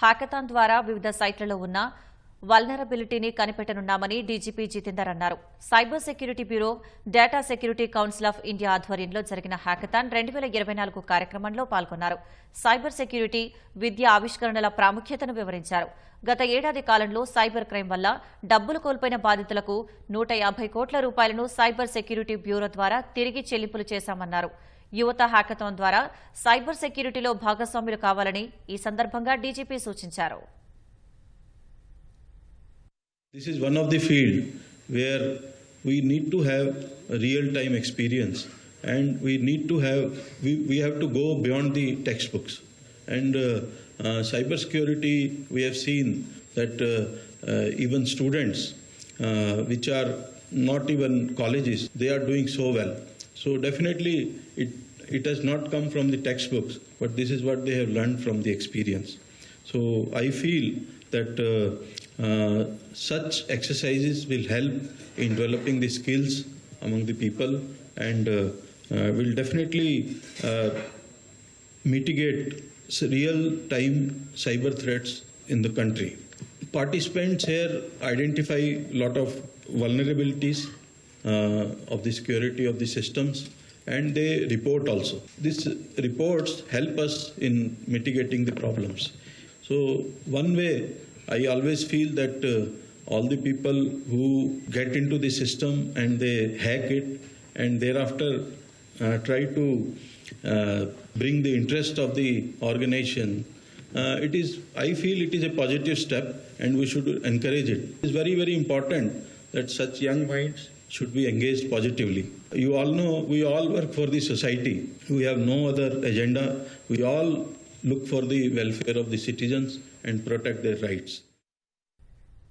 Hackathon ద్వారా వివిధ సైట్లలో ఉన్న వల్నరబిలిటీని కనిపెట్టనున్నామని డీజీపీ జితేందర్ అన్నారు. Cyber security bureau data security council of India ఆధ్వర్యంలో జరిగిన హ్యాకథాన్ రెండు వేల ఇరవై నాలుగు కార్యక్రమంలో పాల్గొన్నారు. సైబర్ సెక్యూరిటీ విద్య ఆవిష్కరణల ప్రాముఖ్యతను వివరించారు. గత ఏడాది కాలంలో సైబర్ క్రైమ్ వల్ల డబ్బులు కోల్పోయిన బాధితులకు నూట యాభై కోట్ల రూపాయలను సైబర్ సెక్యూరిటీ బ్యూరో ద్వారా తిరిగి చెల్లింపులు చేశామన్నారు. యువత హ్యాకథాన్ ద్వారా సైబర్ సెక్యూరిటీలో భాగస్వాములు కావాలని ఈ సందర్భంగా డీజీపీ సూచించారు This is one of the field where we need to have real-time experience and we need to have, we, we have to go beyond the textbooks. And uh, uh, cybersecurity, we have seen that uh, uh, even students, uh, which are not even colleges, they are doing so well. So definitely, it, it has not come from the textbooks, but this is what they have learned from the experience. So I feel that uh, uh, such exercises will help in developing the skills among the people and uh, uh, will definitely uh, mitigate real-time cyber threats in the country. Participants here identify a lot of vulnerabilities of the security of the systems and they report also. These reports help us in mitigating the problems. So one way I always feel that uh, all the people who get into the system and they hack it and thereafter uh, try to uh, bring the interest of the organization, uh, it is, I feel it is a positive step and we should encourage it. It is very, very important that such young minds should be engaged positively. You all know we all work for the society. We have no other agenda. We all look for the welfare of the citizens and protect their rights.